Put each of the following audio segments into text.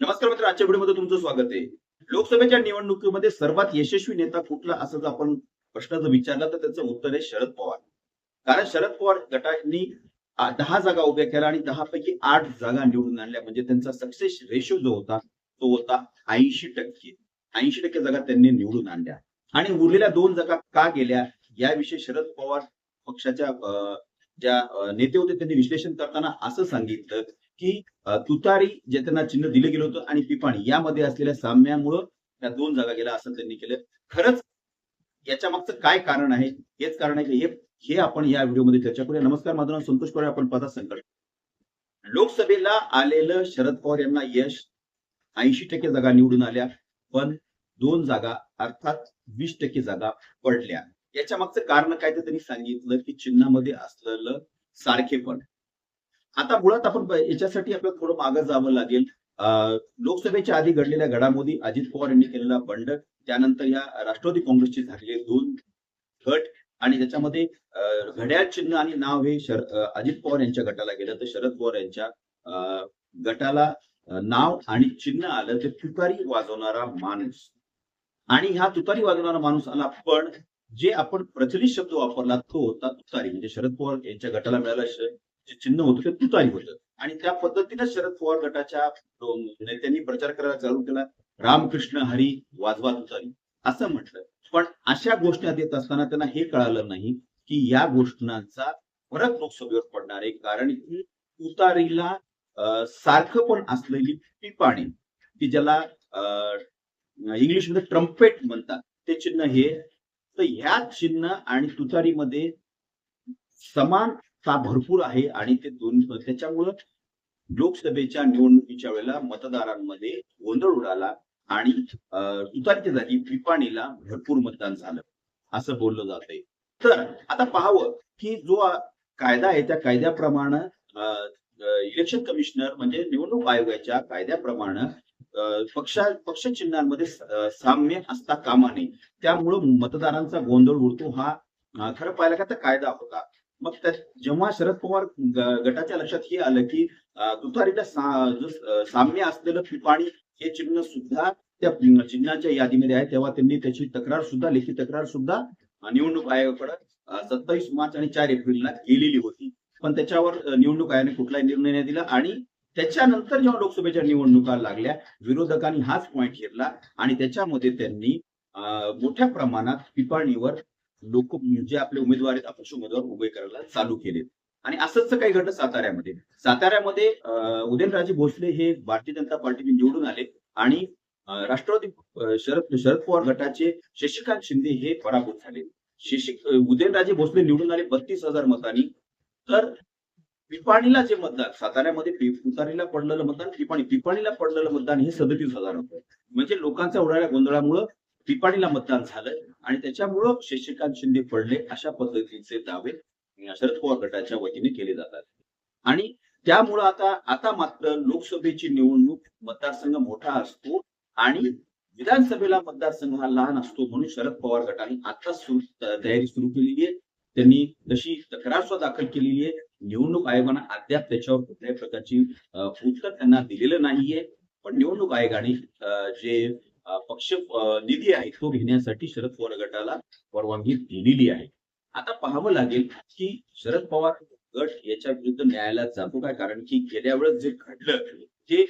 नमस्कार मित्र आजच्या व्हिडिओमध्ये तुमचं स्वागत आहे. लोकसभेच्या निवडणुकीमध्ये सर्वात यशस्वी नेता कुठला असं जर आपण प्रश्न जर विचारला तर त्याचं उत्तर आहे शरद पवार. कारण शरद पवार गटांनी दहा जागा उभ्या केल्या आणि दहा पैकी आठ जागा निवडून आणल्या. म्हणजे त्यांचा सक्सेस रेशो जो होता तो होता ऐंशी टक्के. ऐंशी टक्के जागा त्यांनी निवडून आणल्या. आणि उरलेल्या दोन जागा का गेल्या याविषयी शरद पवार पक्षाच्या ज्या नेते होते त्यांनी विश्लेषण करताना असं सांगितलं की तुतारी जे त्यांना चिन्ह दिलं गेलं होतं आणि पिपाणी यामध्ये असलेल्या साम्यामुळं त्या दोन जागा गेल्या असं त्यांनी केलं. खरंच याच्या मागचं काय कारण आहे? हेच कारण आहे की? हे हे आपण या व्हिडिओमध्ये चर्चा करूया. नमस्कार माझं नाव संतोष पवार आपण पदा संकट. लोकसभेला आलेलं शरद पवार यांना यश ऐंशी टक्के जागा निवडून आल्या पण दोन जागा अर्थात वीस टक्के जागा पडल्या. याच्या मागचं कारण काय तर त्यांनी सांगितलं की चिन्हामध्ये असलेलं सारखेपण. आता मुळात आपण याच्यासाठी आपल्याला थोडं मागं जावं लागेल. अं, लोकसभेच्या आधी घडलेल्या घडामोडी अजित पवार यांनी केलेला बंड त्यानंतर या राष्ट्रवादी काँग्रेसचे झालेले दोन गट आणि त्याच्यामध्ये अं, घड्याळ चिन्ह आणि नाव हे शर अजित पवार यांच्या गटाला गेलं. तर शरद पवार यांच्या अं, गटाला नाव आणि चिन्ह आलं ते तुतारी वाजवणारा माणूस. आणि हा तुतारी वाजवणारा माणूस आला पण जे आपण प्रचलित शब्द वापरला तो होता तुतारी. म्हणजे शरद पवार यांच्या गटाला मिळाला जे चिन्ह होतं ते तुतारी होतं. आणि त्या पद्धतीने शरद पवार गटाच्या नेत्यांनी प्रचार करायला चालू केला. रामकृष्ण हरी वाजवा तुतारी असं म्हटलं. पण अशा घोषणा देत असताना त्यांना हे कळालं नाही की या घोषणांचा फरक लोकसभेवर पडणार आहे. कारण की तुतारीला अं, सारखं पण असलेली पिपाणी की ज्याला इंग्लिशमध्ये ट्रम्पेट म्हणतात. ते चिन्ह हे तर ह्या चिन्ह आणि तुतारीमध्ये समान समानता भरपूर आहे आणि ते दोन त्याच्यामुळं लोकसभेच्या निवडणुकीच्या वेळेला मतदारांमध्ये गोंधळ उडाला आणि अं, तुतारीच्या जागी पिपाणीला भरपूर मतदान झालं असं बोललं जात आहे तर आता पाहावं की जो कायदा आहे त्या कायद्याप्रमाणे अं, इलेक्शन कमिशनर म्हणजे निवडणूक आयोगाच्या कायद्याप्रमाणे अं, पक्षा पक्ष चिन्हांमध्ये साम्य असता कामा नये. त्यामुळं मतदारांचा गोंधळ उडतो हा खरं पाहिलं का तर कायदा होता. मग त्या जेव्हा शरद पवार गटाच्या लक्षात हे आलं की तुतारीला सा- जो साम्य असलेलं पिपाणी हे चिन्ह सुद्धा त्या चिन्हाच्या यादीमध्ये आहे तेव्हा त्यांनी त्याची तक्रार सुद्धा लेखी तक्रार सुद्धा निवडणूक आयोगाकडे सत्तावीस मार्च आणि चार एप्रिलला केलेली होती. पण त्याच्यावर निवडणूक आयोगाने कुठलाही निर्णय नाही दिला आणि त्याच्यानंतर जेव्हा लोकसभेच्या निवडणुका लागल्या विरोधकांनी हाच पॉईंट घेतला आणि त्याच्यामध्ये त्यांनी मोठ्या प्रमाणात पिपाणीवर लोक जे आपले उमेदवार आहेत अपक्ष उमेदवार उभे करायला चालू केले आणि असंच काही घडलं साताऱ्यामध्ये. साताऱ्यामध्ये उदयनराजे भोसले हे भारतीय जनता पार्टीने निवडून आले आणि राष्ट्रवादी शरद शरद पवार गटाचे शशिकांत शिंदे हे पराभूत झाले. शशी उदयनराजे भोसले निवडून आले बत्तीस हजार मतांनी. तर पिपाणीला जे मतदान साताऱ्यामध्ये उतारीला पडलेलं मतदान पिपाणी पिपाणीला पडलेलं मतदान हे सदतीस हजार होतं. म्हणजे लोकांच्या उडाल्या गोंधळामुळं पिपाणीला मतदान झालं. आणि त्याच्यामुळं शशिकांत शिंदे पडले अशा पद्धतीचे दावे शरद पवार गटाच्या वतीने केले जातात. आणि त्यामुळं आता आता मात्र लोकसभेची निवडणूक मतदारसंघ मोठा असतो आणि विधानसभेला मतदारसंघ हा लहान असतो म्हणून शरद पवार गटाने आता सुरू तयारी सुरू केलेली आहे. त्यांनी तशी तक्रार सुद्धा दाखल केलेली आहे. निवडणूक आयोगानं अद्याप त्याच्यावर कुठल्याही प्रकारची उत्तर त्यांना दिलेलं नाहीये. पण निवडणूक आयोगाने जे पक्ष निधी आहे तो घेण्यासाठी शरद पवार गटाला परवानगी दिलेली आहे. आता पाहावं लागेल की शरद पवार गट याच्या विरुद्ध न्यायालयात जातो काय कारण की गेल्या वेळेस जे घडलं ते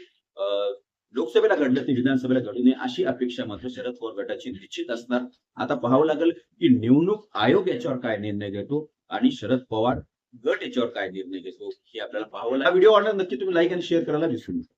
लोकसभेला घडलं ते विधानसभेला घडू नये अशी अपेक्षा मात्र शरद पवार गटाची निश्चित असणार. आता पाहावं लागेल की निवडणूक आयोग याच्यावर काय निर्णय घेतो आणि शरद पवार गट याच्यावर काय निर्णय घेतो हे आपल्याला पाहावं लागेल. व्हिडिओ आवडला नक्की तुम्ही लाईक आणि शेअर करायला विसरू नका.